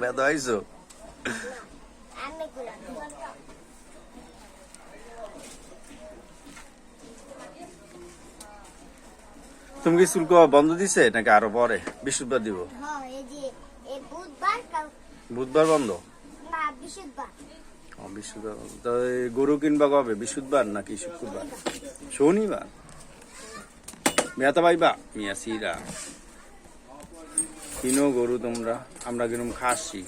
ব্যথা হয়েছো তুমি কি শুল্ক বন্ধ দিছে নাকি আরও পরে? বৃহস্পতিবার দিব। হ্যাঁ বুধবার বন্ধ? বৃহস্পতিবার। তো গরু কিনবা কবে? বৃহস্পতিবার নাকি শুক্রবার শনিবার মেয়াতা পাইবা? মিয়া সিরা। কিনো গরু তোমরা? আমরা কিরম খাসি।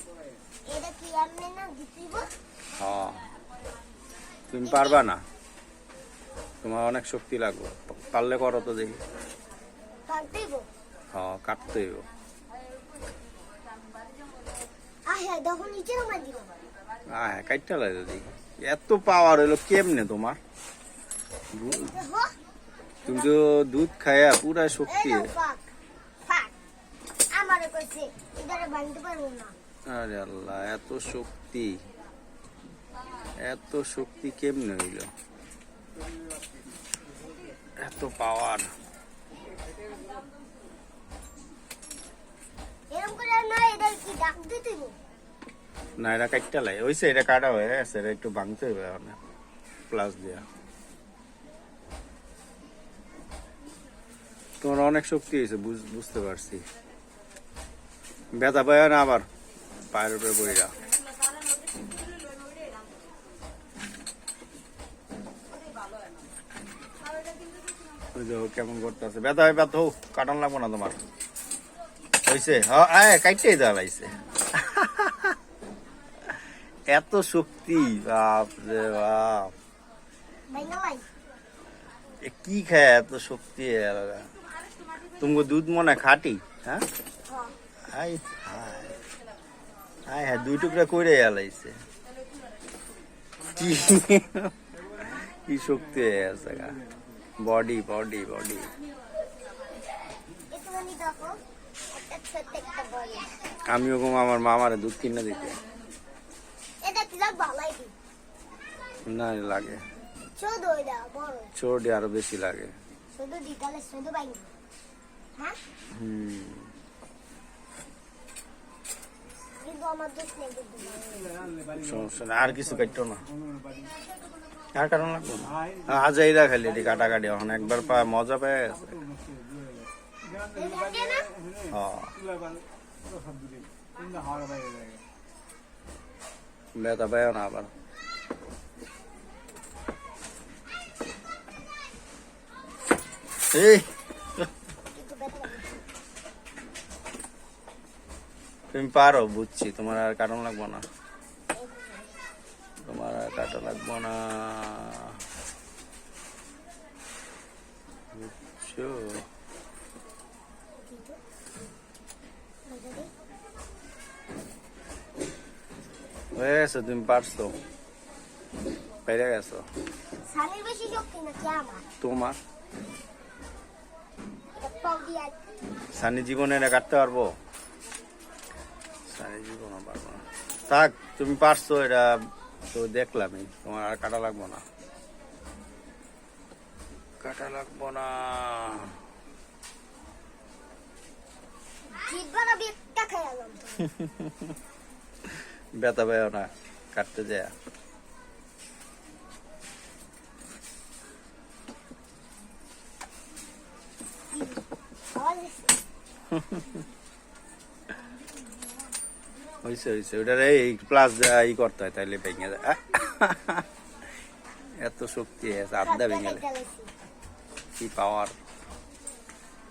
হ্যাঁ তুমি পারবা না? তোমার অনেক শক্তি লাগবে। পারলে করো তো দেখি। হ্যাঁ কাটতে হইব হ্যাঁ লাগে দেখি এত পাওয়ার হইল কেমনে তোমার? তুমি তো দুধ খায়া পুরা শক্তি আরে আল্লাহ এত শক্তি। এত শক্তি কেমনে হইল? এত পাওয়ার এরকম করে না এদের কি ডাক দিতিব না এটা কাটতে লাগে। ওইসে এটা কাটা হয়ে গেছে, এটা একটু ভাঙতে হবে এখন। প্লাস দিয়া। তোমার অনেক শক্তি হয়েছে, বুঝ- বুঝতে পারছি। ব্যথা পায় না আবার, পায়ের উপরে বইরা। কেমন করতেছে। ব্যথা হয়, ব্যথা হোক, কাটান লাগবো না তোমার। হয়েছে হ্যাঁ কাইটেই দেওয়া লাগছে। এত শক্তি বাপ রে বাপ। এ কি খায় এত শক্তি তুমি দুধ মনে হয় খাটি হ্যাঁ? হ্যাঁ হাই। হাই হাই হ্যাঁ দুই টুকরা করে এলাইছে। কি? কি শক্তি আছে গা। Body body body. আমি দেখো একটা ছোট্ট একটা বল আমিও কম আমার মামারে দুধ কিনে দিতে। না লাগে। ছোট আরও বেশি লাগে। হ্যাঁ? হুম। আর কিছু কাটতো না। আর কারণ লাগবে না? হ্যাঁ, আজ এইরা খালি এটি কাটাকাটি এখন একবার পা মজা পেয়ে গেছে। হ্যাঁ ব্যথা পেয়েও না আবার এই তুমি পারো বুঝছি। তোমার আর কারণ লাগবো না। তোমার আর কাটা লাগবো না। বুঝছ? হয়ে গেছে তুমি পারছ পেরে গেছো তোমার সানি জীবনে এটা কাটতে পারব সানি জীবনে পারব না থাক তুমি পারছ এটা তো দেখলামই তোমার আর কাটা লাগবো না কাটা লাগবো না জিতবা না আলাম তো ব্যথা পায় না কাটতে যায়। হয়েছে হয়েছে ওটার এই প্লাস ই করতে হয় তাইলে ভেঙে যায়। এত শক্তি আছে আড্ডা ভেঙে যায়। কি পাওয়ার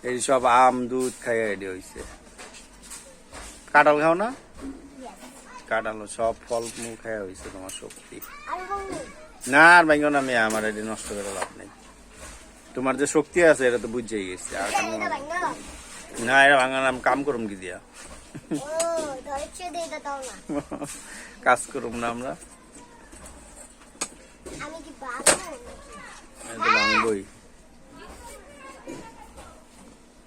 এই সব আম দুধ খাই রেডি হয়েছে কাঁঠাল খাও না? কাঁঠাল সব ফল মূল খাই হয়েছে তোমার শক্তি। না আর ভাঙো না মেয়ে আমার এটি নষ্ট করে লাভ নেই। তোমার যে শক্তি আছে এটা তো বুঝেই গেছে আর না এটা ভাঙা নাম কাম করুম কি দিয়া? কাজ করুম না আমরা। ভাঙবই